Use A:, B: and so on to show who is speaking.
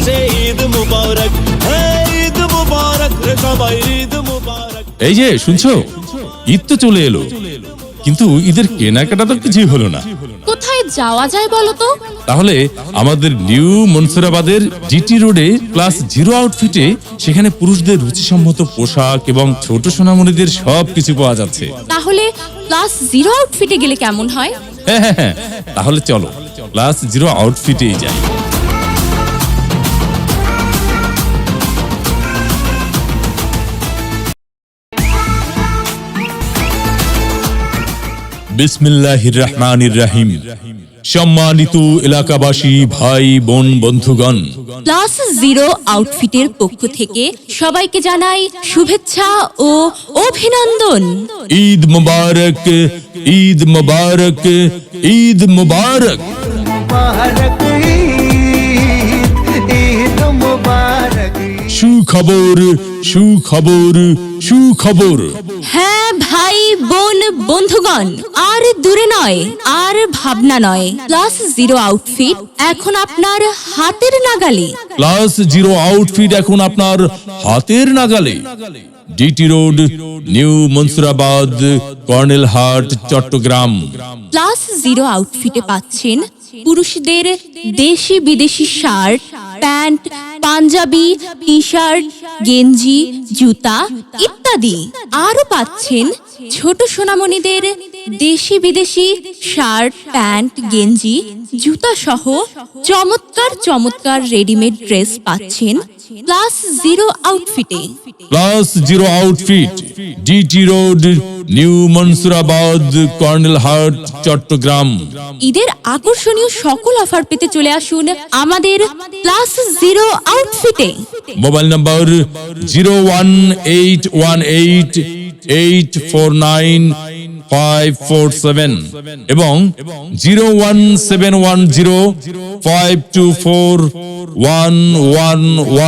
A: আসে ঈদ মুবারক। হ্যাঁ ঈদ মুবারক সবাই ঈদ মুবারক।
B: এই যে শুনছো? ঈদ তো চলে এলো। কিন্তু ঈদের কেনাকাটা তো কিছুই হলো না।
C: কোথায় যাওয়া যায় বলো তো?
B: তাহলে আমাদের নিউ মনসুরাবাদের জিটি রোডে ক্লাস জিরো আউটফিটে সেখানে পুরুষদের রুচিসম্মত পোশাক এবং ছোট সোনামণিদের সব কিছু পাওয়া যাচ্ছে।
C: তাহলে ক্লাস জিরো আউটফিটে গেলে কেমন হয়?
B: হ্যাঁ হ্যাঁ হ্যাঁ। তাহলে চলো ক্লাস জিরো আউটফিটেই যাই। বিসমিল্লাহির রহমানির রাহিম সম্মানিত এলাকাবাসী ভাই বোন বন্ধুগণ।
C: ক্লাস জিরো আউটফিটের পক্ষ থেকে সবাইকে জানাই শুভেচ্ছা ও অভিনন্দন।
B: ঈদ মুবারক ঈদ মুবারক ঈদ মুবারক। সুখবর সুখবর সুখবর।
C: হ্যাঁ ভাই বোন বন্ধুগণ আর দূরে নয় আর ভাবনা নয়। ক্লাস জিরো আউটফিট এখন আপনার হাতের নাগালে।
B: প্লাস জিরো আউটফিট এখন আপনার হাতের নাগালে। GT road new Mansurabad Colonel Hat Chattogram
C: plus zero আউটফিটে পাচ্ছেন পুরুষদের দেশি বিদেশি shirt, pant, panjabi T shirt গেঞ্জি, জুতা ইত্যাদি। আরও পাচ্ছেন ছোট সোনামণিদের দেশি বিদেশি শার্ট, প্যান্ট, গেঞ্জি, জুতা সহ চমৎকার চমৎকার রেডিমেড ড্রেস পাচ্ছেন class zero আউটফিটে।
B: Class zero outfit GT road new Mansurabad Colonel Hat Chattogram.
C: ঈদের আকর্ষণীয় সকল অফার পেতে চলে আসুন আমাদের class zero আউটফিটে
B: mobile number zero one eight one eight eight four nine five four seven এবং zero one seven one zero five two four one one one